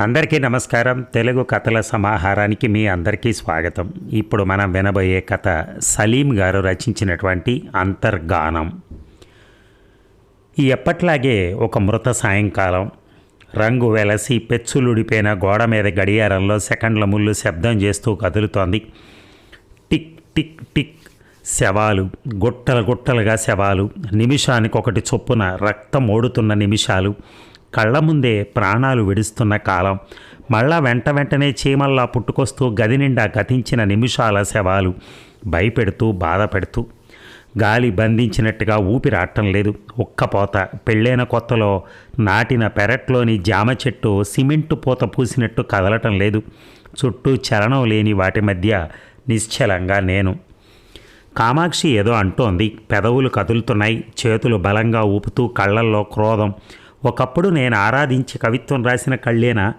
అందరికీ నమస్కారం. తెలుగు కథల సమాహారానికి మీ అందరికీ స్వాగతం. ఇప్పుడు మనం వినబోయే కథ సలీం గారు రచించినటువంటి అంతర్గానం. ఈ ఎప్పట్లాగే ఒక మృత సాయంకాలం రంగు వెలసి పెచ్చులుడిపోయిన గోడ మీద గడియారంలో సెకండ్ల ముళ్ళు శబ్దం చేస్తూ కదులుతోంది. టిక్ టిక్ టిక్ శవాలు గుట్టలు గుట్టలుగా శవాలు నిమిషానికి ఒకటి చొప్పున రక్తం ఓడుతున్న నిమిషాలు కళ్ళ ముందే ప్రాణాలు విడుస్తున్న కాలం. మళ్ళా వెంట వెంటనే చీమల్లా పుట్టుకొస్తూ గది నిండా గతించిన నిమిషాల శవాలు భయపెడుతూ బాధపెడుతూ. గాలి బంధించినట్టుగా ఊపిరాటం లేదు. ఒక్కపోత పెళ్ళైన కొత్తలో నాటిన పెరట్లోని జామ చెట్టు సిమెంటు పూత పూసినట్టు కదలటం లేదు. చుట్టూ చలనం లేని వాటి మధ్య నిశ్చలంగా నేను. కామాక్షి ఏదో అంటోంది. పెదవులు కదులుతున్నాయి. చేతులు బలంగా ఊపుతూ కళ్ళల్లో క్రోధం. ఒకప్పుడు నేను ఆరాధించి కవిత్వం రాసిన కళ్ళేనా?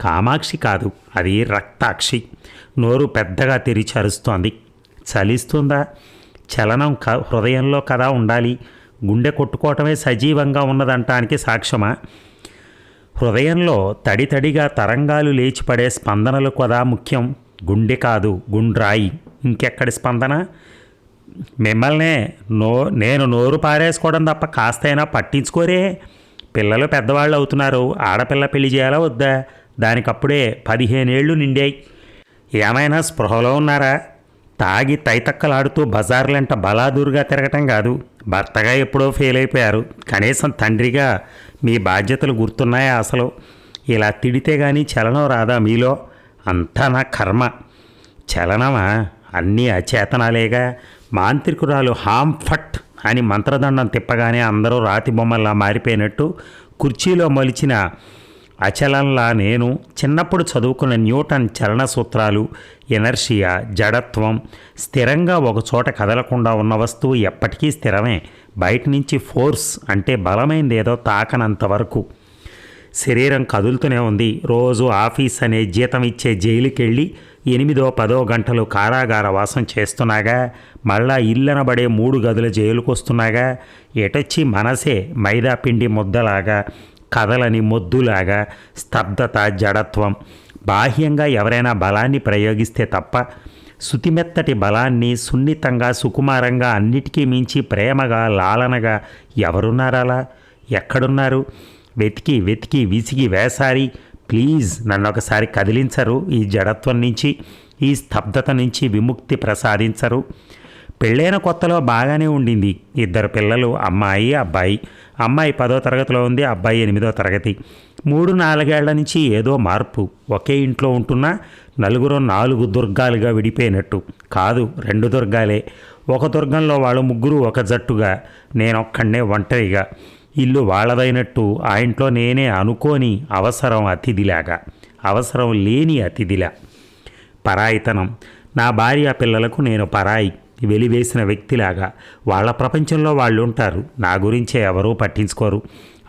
కామాక్షి కాదు అది రక్తాక్షి. నోరు పెద్దగా తెరిచి అరుస్తోంది. చలిస్తుందా? చలనం క హృదయంలో కదా ఉండాలి. గుండె కొట్టుకోవటమే సజీవంగా ఉన్నదంటానికి సాక్ష్యమా? హృదయంలో తడి తడిగా తరంగాలు లేచిపడే స్పందనలు కదా ముఖ్యం. గుండె కాదు గుండ్రాయి. ఇంకెక్కడి స్పందన? మిమ్మల్నే నో నేను నోరు పారేసుకోవడం తప్ప కాస్తైనా పట్టించుకోరే. పిల్లలు పెద్దవాళ్ళు అవుతున్నారు. ఆడపిల్ల పెళ్ళి చేయాలా వద్దా? దానికప్పుడే పదిహేనేళ్ళు నిండాయి. ఏమైనా స్పృహలో ఉన్నారా? తాగి తైతక్కలాడుతూ బజార్లంట బలాదూరుగా తిరగటం కాదు. భర్తగా ఎప్పుడో ఫెయిల్ అయిపోయారు కనీసం తండ్రిగా మీ బాధ్యతలు గుర్తున్నాయా అసలు? ఇలా తిడితే కానీ చలనం రాదా మీలో? అంతా నా కర్మ. చలనమా? అన్నీ అచేతనాలేగా. మాంత్రికురాలు హాంఫట్. అని మంత్రదండం తిప్పగానే అందరూ రాతి బొమ్మల్లా మారిపోయినట్టు కుర్చీలో మొలిచిన అచలంలా నేను చిన్నప్పుడు చదువుకున్న న్యూటన్ చలన సూత్రాలు ఎనర్షియా జడత్వం స్థిరంగా ఒకచోట కదలకుండా ఉన్న వస్తువు ఎప్పటికీ స్థిరమే. బయట నుంచి ఫోర్స్ అంటే బలమైంది ఏదో తాకనంత వరకు. శరీరం కదులుతూనే ఉంది. రోజు ఆఫీస్ అనే జీతం ఇచ్చే జైలుకెళ్ళి ఎనిమిదో పదో గంటలు కారాగార వాసం చేస్తున్నాగా. మళ్ళా ఇల్లనబడే మూడు గదుల జైలుకొస్తున్నాగా. ఎటచ్చి ఎటొచ్చి మనసే మైదా పిండి ముద్దలాగా కథలని మొద్దులాగా స్తబ్దత జడత్వం. బాహ్యంగా ఎవరైనా బలాన్ని ప్రయోగిస్తే తప్ప శుతిమెత్తటి బలాన్ని సున్నితంగా సుకుమారంగా అన్నిటికీ మించి ప్రేమగా లాలనగా ఎవరున్నారలా? ఎక్కడున్నారు? వెతికి వెతికి విసిగి వేసారి ప్లీజ్ నన్ను ఒకసారి కదిలించరు. ఈ జడత్వం నుంచి ఈ స్తబ్దత నుంచి విముక్తి ప్రసాదించరు. పెళ్ళైన కొత్తలో బాగానే ఉండింది. ఇద్దరు పిల్లలు అమ్మాయి అబ్బాయి. అమ్మాయి పదో తరగతిలో ఉంది అబ్బాయి ఎనిమిదో తరగతి. మూడు నాలుగేళ్ళ నుంచి ఏదో మార్పు. ఒకే ఇంట్లో ఉంటున్నా నలుగురు నాలుగు దుర్గాలుగా విడిపోయినట్టు. కాదు రెండు దుర్గాలే. ఒక దుర్గంలో వాళ్ళు ముగ్గురు ఒక జట్టుగా నేనొక్కడే ఒంటరిగా. ఇల్లు వాళ్ళదైనట్టు ఆ ఇంట్లో నేనే అనుకోని అవసరం అతిథిలాగా. అవసరం లేని అతిథిలా. పరాయితనం. నా భార్య పిల్లలకు నేను పరాయి వెలివేసిన వ్యక్తిలాగా. వాళ్ళ ప్రపంచంలో వాళ్ళు ఉంటారు నా గురించే ఎవరూ పట్టించుకోరు.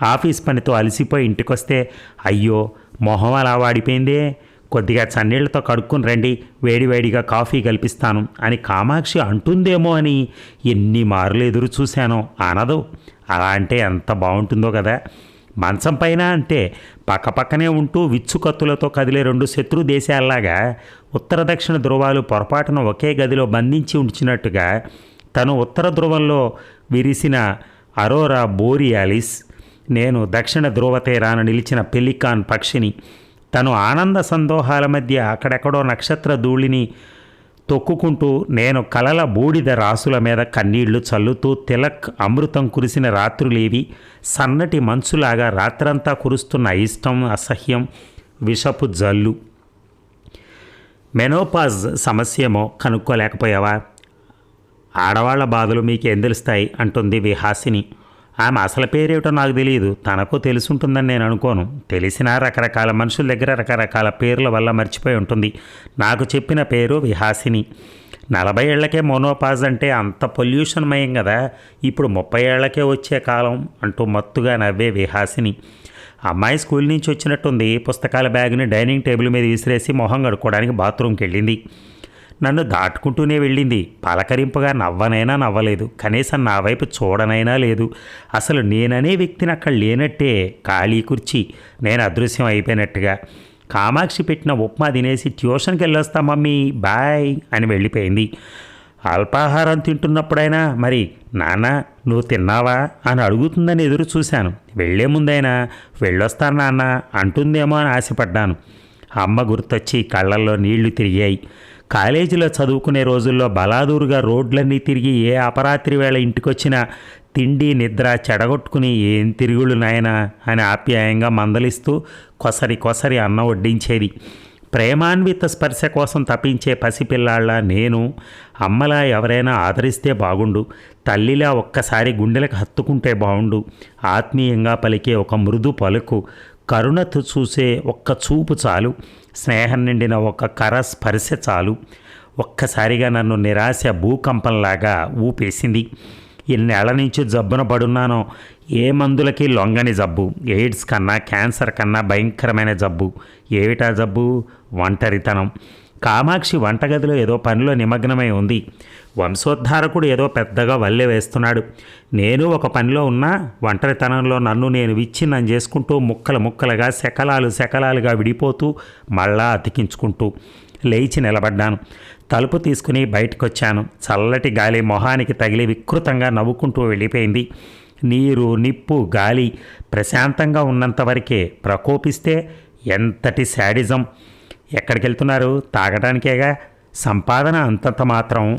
ఆఫీస్ పనితో అలసిపోయి ఇంటికొస్తే అయ్యో మొహం అలా వాడిపోయిందే. కొద్దిగా చన్నీళ్ళతో కడుక్కుని రండి. వేడివేడిగా కాఫీ కల్పిస్తాను అని కామాక్షి అంటుందేమో అని ఎన్ని మార్లు ఎదురు చూశానో అనదు. అలా అంటే ఎంత బాగుంటుందో కదా. మంచం పైన అంటే పక్కపక్కనే ఉంటూ విచ్చుకత్తులతో కదిలే రెండు శత్రు దేశాల్లాగా ఉత్తర దక్షిణ ధృవాలు పొరపాటున ఒకే గదిలో బంధించి ఉంచినట్టుగా తను ఉత్తర ధ్రువంలో విరిసిన అరోరా బోరియాలిస్ నేను దక్షిణ ధ్రువ తీరాన నిలిచిన పెలికాన్ పక్షిని తను ఆనంద సందోహాల మధ్య అక్కడెక్కడో నక్షత్ర ధూళిని తొక్కుకుంటూ నేను కలల బూడిద రాసుల మీద కన్నీళ్ళు చల్లుతూ తిలక్ అమృతం కురిసిన రాత్రులేవి సన్నటి మంచులాగా రాత్రంతా కురుస్తున్న ఇష్టం అసహ్యం విషపు జల్లు. మెనోపాజ్ సమస్యేమో కనుక్కోలేకపోయావా? ఆడవాళ్ళ బాధలు మీకేం తెలుస్తాయి? అంటుంది విహాసిని. ఆమె అసలు పేరేమిటో నాకు తెలియదు. తనకు తెలుసుంటుందని నేను అనుకోను. తెలిసినా రకరకాల మనుషుల దగ్గర రకరకాల పేర్ల వల్ల మర్చిపోయి ఉంటుంది. నాకు చెప్పిన పేరు విహాసిని. నలభై ఏళ్ళకే మోనోపాజ్ అంటే అంత పొల్యూషన్ మయం కదా. ఇప్పుడు ముప్పై ఏళ్ళకే వచ్చే కాలం అంటూ మత్తుగా నవ్వే విహాసిని. అమ్మాయి స్కూల్ నుంచి వచ్చినట్టుంది. పుస్తకాల బ్యాగ్ని డైనింగ్ టేబుల్ మీద విసిరేసి మొహం కడుక్కోవడానికి బాత్రూమ్కి వెళ్ళింది నన్ను దాటుకుంటూనే వెళ్ళింది. పలకరింపుగా నవ్వనైనా నవ్వలేదు. కనీసం నా వైపు చూడనైనా లేదు. అసలు నేననే వ్యక్తిని అక్కడ లేనట్టే ఖాళీ కుర్చీ. నేను అదృశ్యం అయిపోయినట్టుగా. కామాక్షి పెట్టిన ఉప్మా తినేసి ట్యూషన్కి వెళ్ళొస్తా మమ్మీ. బాయ్ అని వెళ్ళిపోయింది. అల్పాహారం తింటున్నప్పుడైనా మరి నాన్న నువ్వు తిన్నావా? అని అడుగుతుందని ఎదురు చూశాను. వెళ్ళే ముందైనా వెళ్ళొస్తాను నాన్న అంటుందేమో అని ఆశపడ్డాను. అమ్మ గుర్తొచ్చి కళ్ళల్లో నీళ్ళు తిరిగాయి. కాలేజీలో చదువుకునే రోజుల్లో బలాదూరుగా రోడ్లన్నీ తిరిగి ఏ అపరాత్రి వేళ ఇంటికొచ్చినా తిండి నిద్ర చెడగొట్టుకుని ఏం తిరుగులు నాయనా అని ఆప్యాయంగా మందలిస్తూ కొసరి కొసరి అన్న వడ్డించేది. ప్రేమాన్విత స్పర్శ కోసం తప్పించే పసిపిల్లాళ్ళ నేను అమ్మలా ఎవరైనా ఆదరిస్తే బాగుండు. తల్లిలా ఒక్కసారి గుండెలకు హత్తుకుంటే బాగుండు ఆత్మీయంగా పలికే ఒక మృదు పలుకు కరుణతో చూసే ఒక్క చూపు చాలు. స్నేహం నిండిన ఒక కర స్పర్శ చాలు. ఒక్కసారిగా నన్ను నిరాశ భూకంపంలాగా ఊపేసింది. ఇన్నేళ్ళ నుంచి జబ్బున పడున్నానో ఏ మందులకి లొంగని జబ్బు ఎయిడ్స్ కన్నా క్యాన్సర్ కన్నా భయంకరమైన జబ్బు. ఏమిటా జబ్బు? ఒంటరితనం. కామాక్షి వంటగదిలో ఏదో పనిలో నిమగ్నమై ఉంది. వంశోద్ధారకుడు ఏదో పెద్దగా వల్లె వేస్తున్నాడు. నేను ఒక పనిలో ఉన్నా ఒంటరితనంలో నన్ను నేను విచ్ఛిన్నం చేసుకుంటూ ముక్కలు ముక్కలుగా శకలాలు శకలాలుగా విడిపోతూ మళ్ళా అతికించుకుంటూ లేచి నిలబడ్డాను. తలుపు తీసుకుని బయటకొచ్చాను. చల్లటి గాలి మొహానికి తగిలి వికృతంగా నవ్వుకుంటూ వెళ్ళిపోయింది. నీరు నిప్పు గాలి ప్రశాంతంగా ఉన్నంతవరకే ప్రకోపిస్తే ఎంతటి శాడిజం. ఎక్కడికి వెళ్తున్నారు తాగడానికేగా? సంపాదన అంతంత మాత్రం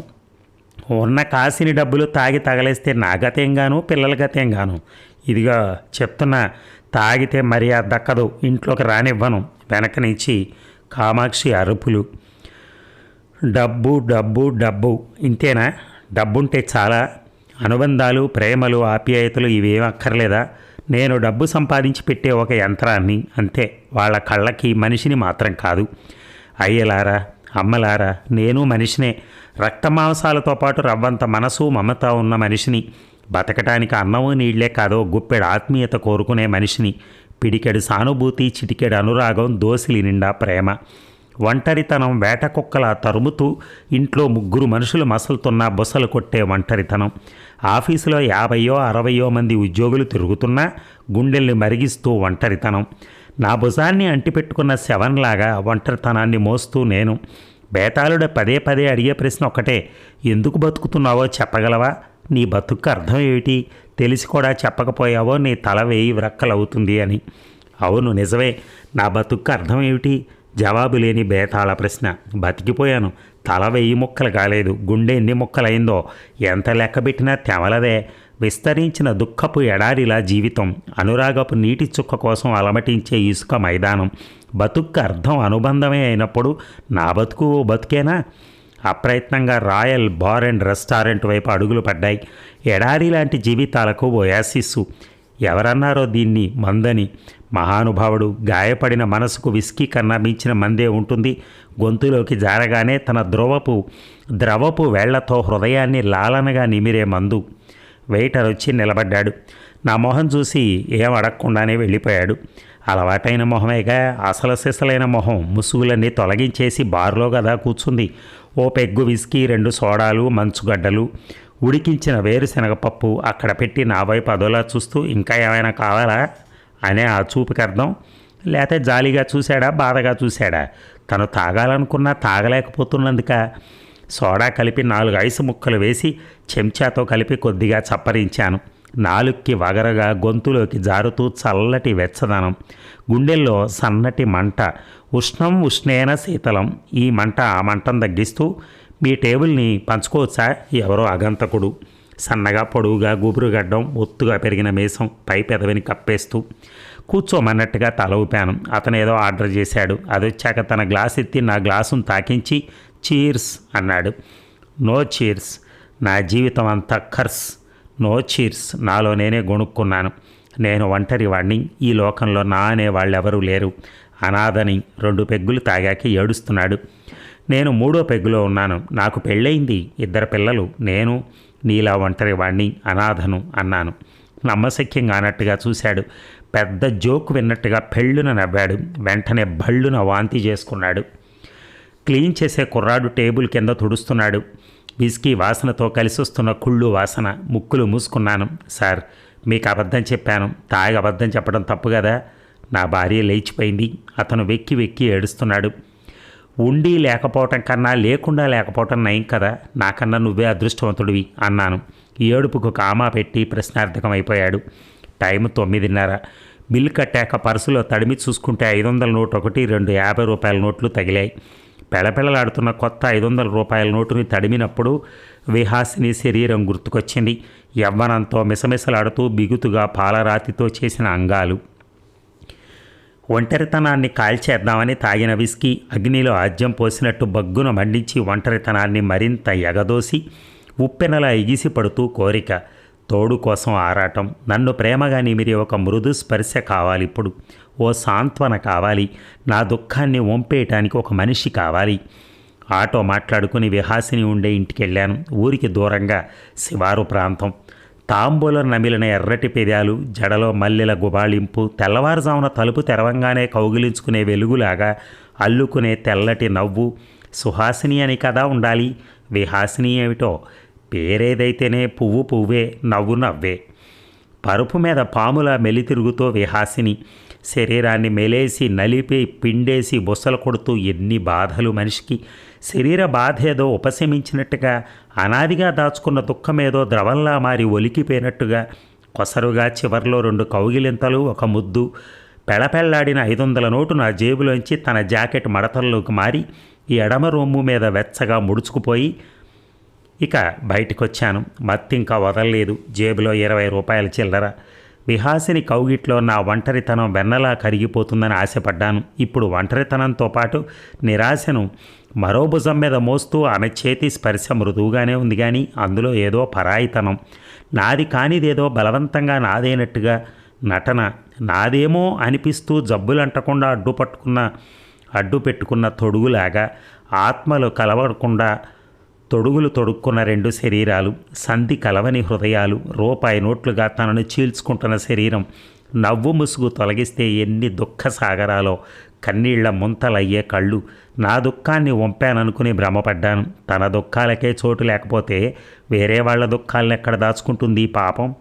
ఉన్న కాసిని డబ్బులు తాగి తగలేస్తే నా గతేంగాను పిల్లల గతేంగాను. ఇదిగా చెప్తున్నా తాగితే మర్యాద దక్కదు ఇంట్లోకి రానివ్వను. వెనక నుంచి కామాక్షి అరుపులు. డబ్బు డబ్బు డబ్బు. ఇంతేనా? డబ్బుంటే చాలా. అనుబంధాలు ప్రేమలు ఆప్యాయతలు ఇవేం అక్కర్లేదా? నేను డబ్బు సంపాదించి పెట్టే ఒక యంత్రాన్ని అంతే. వాళ్ళ కళ్ళకి మనిషిని మాత్రం కాదు. అయ్యలారా అమ్మలారా నేను మనిషినే. రక్తమాంసాలతో పాటు రవ్వంత మనసు మమత ఉన్న మనిషిని. బతకటానికి అన్నము నీళ్ళే కాదో గుప్పెడు ఆత్మీయత కోరుకునే మనిషిని. పిడికెడు సానుభూతి చిటికెడు అనురాగం దోసిలి నిండా ప్రేమ. ఒంటరితనం వేట కుక్కలా తరుముతూ ఇంట్లో ముగ్గురు మనుషులు మసలుతున్న బుసలు కొట్టే ఒంటరితనం. ఆఫీసులో యాభయో అరవయో మంది ఉద్యోగులు తిరుగుతున్నా గుండెల్ని మరిగిస్తూ ఒంటరితనం. నా భుజాన్ని అంటిపెట్టుకున్న శవన్లాగా ఒంటరితనాన్ని మోస్తూ నేను. బేతాళుడు పదే పదే అడిగే ప్రశ్న ఒక్కటే ఎందుకు బతుకుతున్నావో చెప్పగలవా? నీ బతుకు అర్థం ఏమిటి? తెలిసి కూడా చెప్పకపోయావో నీ తల వేయి వ్రక్కలవుతుంది అని. అవును నిజమే. నా బతుకు అర్థం ఏమిటి? జవాబు లేని బేతాళ ప్రశ్న. బతికిపోయాను. తల వెయ్యి ముక్కలు కాలేదు. గుండె ఎన్ని ముక్కలైందో? ఎంత లెక్కబెట్టినా తెవలదే విస్తరించిన దుఃఖపు ఎడారిలా జీవితం. అనురాగపు నీటి చుక్క కోసం అలమటించే ఇసుక మైదానం. బతుక్కు అర్థం అనుబంధమే అయినప్పుడు నా బతుకు ఓ బతుకేనా? అప్రయత్నంగా రాయల్ బార్ అండ్ రెస్టారెంట్ వైపు అడుగులు పడ్డాయి. ఎడారి లాంటి జీవితాలకు ఓయాసిస్సు ఎవరన్నారో దీన్ని మందని. మహానుభావుడు గాయపడిన మనసుకు విస్కీ కన్నా మించిన మందే ఉంటుంది. గొంతులోకి జారగానే తన ద్రవపు ద్రవపు వేళ్ళతో హృదయాన్ని లాలనగా నిమిరే మందు. వెయిటర్ వచ్చి నిలబడ్డాడు. నా మొహం చూసి ఏం అడగకుండానే వెళ్ళిపోయాడు. అలవాటైన మొహమేగా అసలు సిసలైన మొహం ముసుగులన్నీ తొలగించేసి బార్లో కదా కూర్చుంది. ఓ పెగ్గు విస్కీ రెండు సోడాలు మంచుగడ్డలు ఉడికించిన వేరుశనగపప్పు అక్కడ పెట్టి నా వైపు అదోలా చూస్తూ ఇంకా ఏమైనా కావాలా? అనే ఆ చూపుకి అర్థం. లేకపోతే జాలీగా చూశాడా బాధగా చూశాడా? తను తాగాలనుకున్నా తాగలేకపోతున్నందుక సోడా కలిపి నాలుగు ఐసు ముక్కలు వేసి చెంచాతో కలిపి కొద్దిగా చప్పరించాను. నాలుక్కి వగరగా గొంతులోకి జారుతూ చల్లటి వెచ్చదనం గుండెల్లో సన్నటి మంట ఉష్ణం ఉష్ణేన శీతలం ఈ మంట ఆ మంటను తగ్గిస్తూ మీ టేబుల్ని పంచుకోవచ్చా? ఎవరో అగంతకుడు. సన్నగా పొడువుగా గుబురుగడ్డం ఒత్తుగా పెరిగిన మీసం పై పెదవిని కప్పేస్తూ కూర్చోమన్నట్టుగా తల ఊపాను. అతను ఏదో ఆర్డర్ చేశాడు. అది వచ్చాక తన గ్లాస్ ఎత్తి నా గ్లాసును తాకించి చీర్స్ అన్నాడు. No cheers. నా జీవితం అంతా ఖర్స్ నో చీర్స్ నాలో నేనే గొణుక్కున్నాను. నేను ఒంటరి వాడిని ఈ లోకంలో నా అనే వాళ్ళెవరూ లేరు. అనాథని రెండు పెగ్గులు తాగాక ఏడుస్తున్నాడు. నేను మూడో పెగ్గులో ఉన్నాను. నాకు పెళ్ళయింది ఇద్దరు పిల్లలు నేను నీలా ఒంటరి వాణ్ణి అనాథను అన్నాను. నమ్మశక్యంగా అన్నట్టుగా చూశాడు. పెద్ద జోక్ విన్నట్టుగా పెళ్ళున నవ్వాడు. వెంటనే బళ్ళున వాంతి చేసుకున్నాడు. క్లీన్ చేసే కుర్రాడు టేబుల్ కింద తుడుస్తున్నాడు. విస్కీ వాసనతో కలిసి వస్తున్న కుళ్ళు వాసన ముక్కులు మూసుకున్నాను. సార్ మీకు అబద్ధం చెప్పాను. తాగి అబద్ధం చెప్పడం తప్పు కదా? నా భార్య లేచిపోయింది. అతను వెక్కి వెక్కి ఏడుస్తున్నాడు. ఉండి లేకపోవటం కన్నా లేకుండా లేకపోవటం నయం కదా? నాకన్నా నువ్వే అదృష్టవంతుడివి అన్నాను. ఏడుపుకు కామా పెట్టి ప్రశ్నార్థకం అయిపోయాడు టైం తొమ్మిదిన్నర. బిల్లు కట్టాక పర్సులో తడిమి చూసుకుంటే ఐదు వందల నోట్ ఒకటి రెండు యాభై రూపాయల నోట్లు తగిలాయి. పెళపెళలాడుతున్న కొత్త ఐదు వందల రూపాయల నోటుని తడిమినప్పుడు విహాసిని శరీరం గుర్తుకొచ్చింది. యవ్వనంతో మిసమిసలాడుతూ బిగుతుగా పాలరాతితో చేసిన అంగాలు. ఒంటరితనాన్ని కాల్చేద్దామని తాగిన విస్కీ అగ్నిలో ఆజ్యం పోసినట్టు బగ్గున మండించి ఒంటరితనాన్ని మరింత ఎగదోసి ఉప్పెనలా ఎగిసి పడుతూ కోరిక తోడు కోసం ఆరాటం. నన్ను ప్రేమగా నిమిరి ఒక మృదు స్పర్శ కావాలి ఇప్పుడు. ఓ సాంత్వన కావాలి. నా దుఃఖాన్ని వంపేయటానికి ఒక మనిషి కావాలి. ఆటో మాట్లాడుకుని విహాసిని ఉండే ఇంటికి వెళ్ళాను ఊరికి దూరంగా శివారు ప్రాంతం. తాంబూలం నమిలిన ఎర్రటి పెదాలు జడలో మల్లెల గుబాళింపు తెల్లవారుజామున తలుపు తెరవంగానే కౌగిలించుకునే వెలుగులాగా అల్లుకునే తెల్లటి నవ్వు. సుహాసిని అని కదా ఉండాలి. విహాసిని ఏమిటో పేరేదైతేనే పువ్వు పువ్వే నవ్వు నవ్వే. పరుపు మీద పాముల మెలితిరుగుతో విహాసిని శరీరాన్ని మెలేసి నలిపి పిండేసి బుసలు కొడుతూ ఎన్ని బాధలు మనిషికి. శరీర బాధ ఏదో ఉపశమించినట్టుగా అనాదిగా దాచుకున్న దుఃఖమేదో ద్రవంలా మారి ఒలికిపోయినట్టుగా కొసరుగా చివర్లో రెండు కౌగిలింతలు ఒక ముద్దు పెళపెళ్ళాడిన ఐదు వందల నోటు నా జేబులోంచి తన జాకెట్ మడతల్లోకి మారి ఈ ఎడమ రొమ్ము మీద వెచ్చగా ముడుచుకుపోయి ఇక బయటకొచ్చాను. మత్తింకా వదలలేదు. జేబులో ఇరవై రూపాయల చిల్లర. విహాసిని కౌగిట్లో నా ఒంటరితనం వెన్నలా కరిగిపోతుందని ఆశపడ్డాను. ఇప్పుడు ఒంటరితనంతో పాటు నిరాశను మరో భుజం మీద మోస్తూ ఆమె చేతి స్పర్శ మృదువుగానే ఉంది కానీ అందులో ఏదో పరాయితనం. నాది కానిదేదో బలవంతంగా నాదైనట్టుగా నటన. నాదేమో అనిపిస్తూ జబ్బులంటకుండా అడ్డుపట్టుకున్న అడ్డు పెట్టుకున్న తొడుగులాగా ఆత్మలు కలవకుండా తొడుగులు తొడుక్కున్న రెండు శరీరాలు సంధి కలవని హృదయాలు రూపాయి నోట్లుగా తనను చీల్చుకుంటున్న శరీరం నవ్వు ముసుగు తొలగిస్తే ఎన్ని దుఃఖ సాగరాలో కన్నీళ్ళ ముంతలయ్యే కళ్ళు. నా దుఃఖాన్ని వంపాననుకుని భ్రమపడ్డాను. తన దుఃఖాలకే చోటు లేకపోతే వేరే వాళ్ళ దుఃఖాలను ఎక్కడ దాచుకుంటుంది పాపం?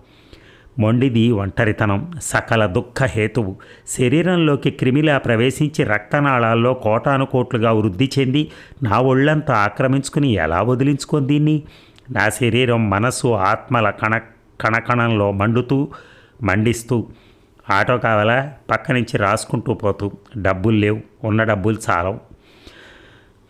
మొండిది ఒంటరితనం సకల దుఃఖ హేతువు. శరీరంలోకి క్రిమిలా ప్రవేశించి రక్తనాళాల్లో కోటాను కోట్లుగా వృద్ధి చెంది నా ఒళ్ళంతా ఆక్రమించుకుని ఎలా వదిలించుకొని దీన్ని? నా శరీరం మనసు ఆత్మల కణ కణకణంలో మండుతూ మండిస్తూ ఆటో కావాలా? పక్క నుంచి రాసుకుంటూ పోతూ. డబ్బులు లేవు. ఉన్న డబ్బులు చాలవు.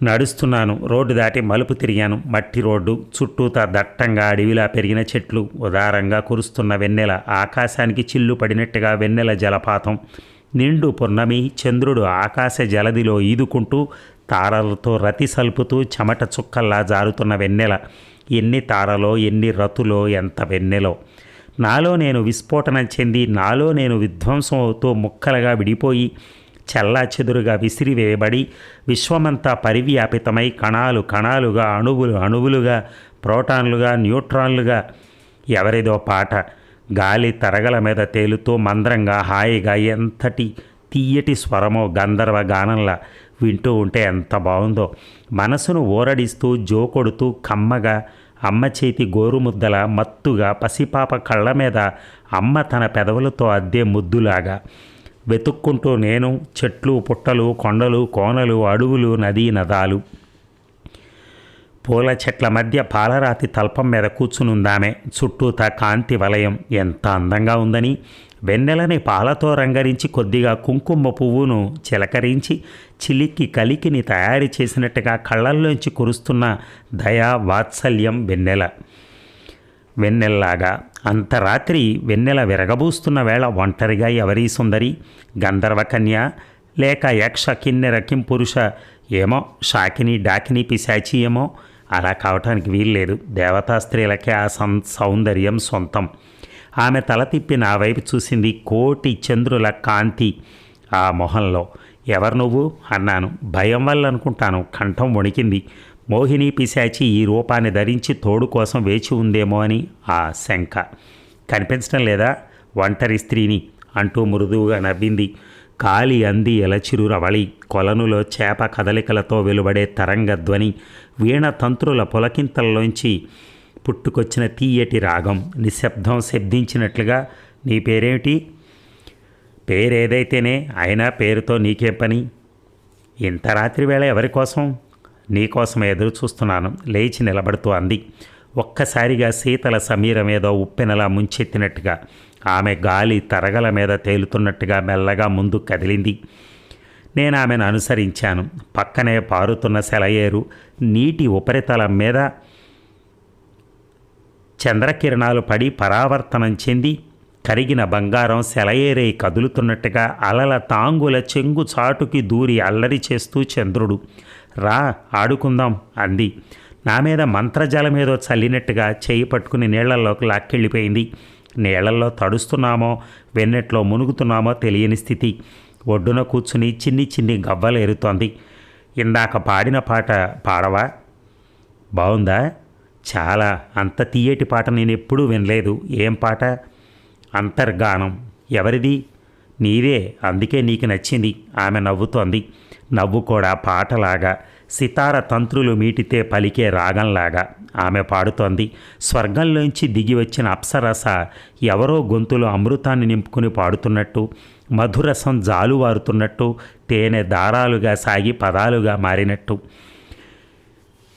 నడుస్తున్నాను. రోడ్డు దాటి మలుపు తిరిగాను. మట్టి రోడ్డు చుట్టూతా దట్టంగా అడవిలా పెరిగిన చెట్లు ఉదారంగా కురుస్తున్న వెన్నెల. ఆకాశానికి చిల్లు పడినట్టుగా వెన్నెల జలపాతం. నిండు పున్నమి చంద్రుడు ఆకాశ జలదిలో ఈదుకుంటూ తారలతో రతి సల్పుతూ చెమట చుక్కల్లా జారుతున్న వెన్నెల. ఎన్ని తారలో ఎన్ని రతులో ఎంత వెన్నెలో. నాలో నేను విస్ఫోటనం చెంది నాలో నేను విధ్వంసం అవుతూ ముక్కలుగా విడిపోయి చెల్లాచెదురుగా విసిరివేయబడి విశ్వమంతా పరివ్యాపితమై కణాలు కణాలుగా అణువులు అణువులుగా ప్రోటాన్లుగా న్యూట్రాన్లుగా. ఎవరిదో పాట గాలి తరగల మీద తేలుతూ మంద్రంగా హాయిగా ఎంతటి తీయటి స్వరమో గంధర్వ గానంలా వింటూ ఉంటే ఎంత బాగుందో మనసును ఊరడిస్తూ జోకొడుతూ కమ్మగా అమ్మ చేతి గోరుముద్దల మత్తుగా పసిపాప కళ్ళ మీద అమ్మ తన పెదవులతో అద్దే ముద్దులాగా వెతుక్కుంటూ నేను చెట్లు పుట్టలు కొండలు కోనలు అడవులు నదీ నదాలు. పూల చెట్ల మధ్య పాలరాతి తల్పం మీద కూర్చునుందామె. చుట్టూతా కాంతి వలయం ఎంత అందంగా ఉందని వెన్నెలని పాలతో రంగరించి కొద్దిగా కుంకుమ పువ్వును చిలకరించి చిలికి కలికిని తయారు చేసినట్టుగా కళ్ళల్లోంచి కురుస్తున్న దయా వాత్సల్యం వెన్నెల. వెన్నెల్లాగా. అంతరాత్రి వెన్నెల విరగబూస్తున్న వేళ ఒంటరిగా ఎవరీ సుందరి గంధర్వకన్య లేక యక్ష కిన్నెర కింపురుష ఏమో షాకిని డాకిని పిశాచి ఏమో అలా కావటానికి వీల్లేదు. దేవతా స్త్రీలకే ఆ సం సౌందర్యం సొంతం. ఆమె తల తిప్పి నా వైపు చూసింది కోటి చంద్రుల కాంతి ఆ మొహంలో. ఎవరు నువ్వు? అన్నాను. భయం వల్ల అనుకుంటాను కంఠం వణికింది. మోహిని పిశాచి ఈ రూపాన్ని ధరించి తోడు కోసం వేచి ఉందేమో అని ఆ శంక. కనిపించడం లేదా? ఒంటరి స్త్రీని అంటూ మృదువుగా నవ్వింది. కాలి అంది ఎలచిరు రవళి. కొలనులో చేప కదలికలతో వెలువడే తరంగ ధ్వని వీణ తంత్రుల పులకింతల్లోంచి పుట్టుకొచ్చిన తీయటి రాగం నిశ్శబ్దం శబ్దించినట్లుగా నీ పేరేమిటి? పేరేదైతేనే అయినా పేరుతో నీకే పని? ఇంత రాత్రి వేళ ఎవరి కోసం నీకోసం ఎదురు చూస్తున్నాను లేచి నిలబడుతూ అంది. ఒక్కసారిగా శీతల సమీర మీద ఉప్పెనలా ముంచెత్తినట్టుగా ఆమె గాలి తరగల మీద తేలుతున్నట్టుగా మెల్లగా ముందు కదిలింది. నేను ఆమెను అనుసరించాను. పక్కనే పారుతున్న సెలయేరు నీటి ఉపరితలం మీద చంద్రకిరణాలు పడి పరావర్తనం చెంది కరిగిన బంగారం సెలయేరై కదులుతున్నట్టుగా అలల తాంగుల చెంగు చాటుకి దూరి అల్లరి చేస్తూ చంద్రుడు రా ఆడుకుందాం అంది. నా మీద మంత్రజలమేదో చల్లినట్టుగా చేయి పట్టుకుని నీళ్ళలోకి లాక్కెళ్ళిపోయింది. నీళ్ళలో తడుస్తున్నామో వెన్నెట్లో మునుగుతున్నామో తెలియని స్థితి. ఒడ్డున కూర్చుని చిన్ని చిన్ని గవ్వలు ఎరుతోంది. ఇందాక పాడిన పాట పాడవా? బాగుందా చాలా. అంత తీయటి పాట నేను ఎప్పుడూ వినలేదు. ఏం పాట? అంతర్గానం. ఎవరిది? నీదే. అందుకే నీకు నచ్చింది. ఆమె నవ్వుతోంది. నవ్వు కూడా పాటలాగా సితార తంత్రులు మీటితే పలికే రాగంలాగా. ఆమె పాడుతోంది. స్వర్గంలోంచి దిగి వచ్చిన అప్సరస ఎవరో గొంతులో అమృతాన్ని నింపుకుని పాడుతున్నట్టు మధురసం జాలువారుతున్నట్టు తేనె దారాలుగా సాగి పదాలుగా మారినట్టు.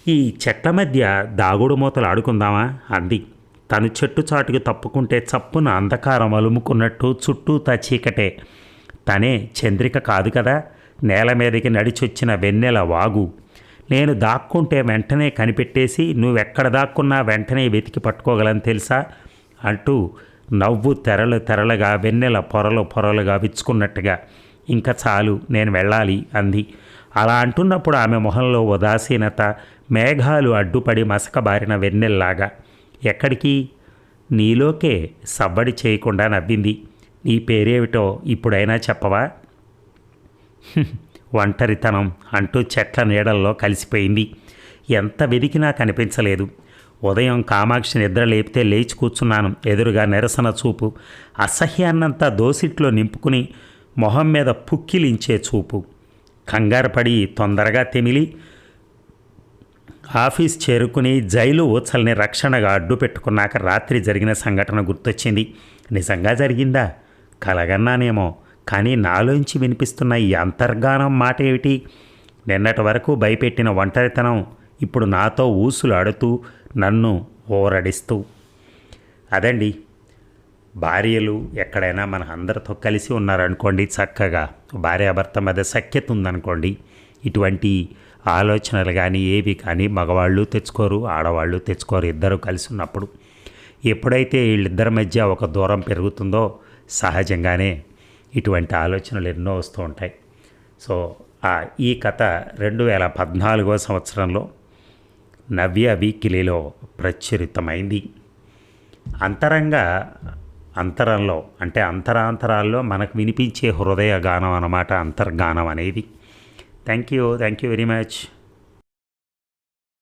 ఈ చెట్ల మధ్య దాగుడు మూతలు ఆడుకుందామా? అంది. తను చెట్టు చాటుకు తప్పుకుంటే చప్పున అంధకారం అలుముకున్నట్టు చుట్టూతా చీకటే. తనే చంద్రిక కాదు కదా? నేల మీదకి నడిచొచ్చిన వెన్నెల వాగు. నేను దాక్కుంటే వెంటనే కనిపెట్టేసి నువ్వెక్కడ దాక్కున్నా వెంటనే వెతికి పట్టుకోగలని తెలుసా? అంటూ నవ్వు తెరలు తెరలుగా వెన్నెల పొరలు పొరలుగా విచ్చుకున్నట్టుగా ఇంకా చాలు నేను వెళ్ళాలి అంది. అలా అంటున్నప్పుడు ఆమె మొహంలో ఉదాసీనత మేఘాలు అడ్డుపడి మసకబారిన వెన్నెల్లాగా. ఎక్కడికి? నీలోకే సవ్వడి చేయకుండా నవ్వింది. నీ పేరేమిటో ఇప్పుడైనా చెప్పవా? ఒంటరితనం అంటూ చెట్ల నీడల్లో కలిసిపోయింది. ఎంత వెదికినా కనిపించలేదు. ఉదయం కామాక్షి నిద్ర లేపితే లేచి కూర్చున్నాను. ఎదురుగా నిరసన చూపు అసహ్యాన్నంతా దోసిట్లో నింపుకుని మొహం మీద పుక్కిలించే చూపు. కంగారపడి తొందరగా తెమిలి ఆఫీస్ చేరుకుని జైలు ఊచల్ని రక్షణగా అడ్డు పెట్టుకున్నాక రాత్రి జరిగిన సంఘటన గుర్తొచ్చింది. నిజంగా జరిగిందా? కలగన్నానేమో. కానీ నాలోంచి వినిపిస్తున్న ఈ అంతర్గానం మాట ఏమిటి నిన్నటి వరకు భయపెట్టిన ఒంటరితనం ఇప్పుడు నాతో ఊసులాడుతూ నన్ను ఓరడిస్తూ. అదండి. భార్యలు ఎక్కడైనా మన అందరితో కలిసి ఉన్నారనుకోండి చక్కగా. భార్యాభర్త మధ్య సఖ్యత ఉందనుకోండి. ఇటువంటి ఆలోచనలు కానీ ఏవి కానీ మగవాళ్ళు తెచ్చుకోరు ఆడవాళ్ళు తెచ్చుకోరు ఇద్దరు కలిసి ఉన్నప్పుడు. ఎప్పుడైతే వీళ్ళిద్దరి మధ్య ఒక దూరం పెరుగుతుందో సహజంగానే ఇటువంటి ఆలోచనలు ఎన్నో వస్తూ ఉంటాయి. సో ఈ కథ రెండు వేల పద్నాలుగో సంవత్సరంలో నవ్య వీకిలిలో ప్రచురితమైంది. అంతరంగ అంతరంలో అంటే అంతరాంతరాల్లో మనకు వినిపించే హృదయ గానం అన్నమాట అంతర్గానం అనేది. Thank you thank you very much.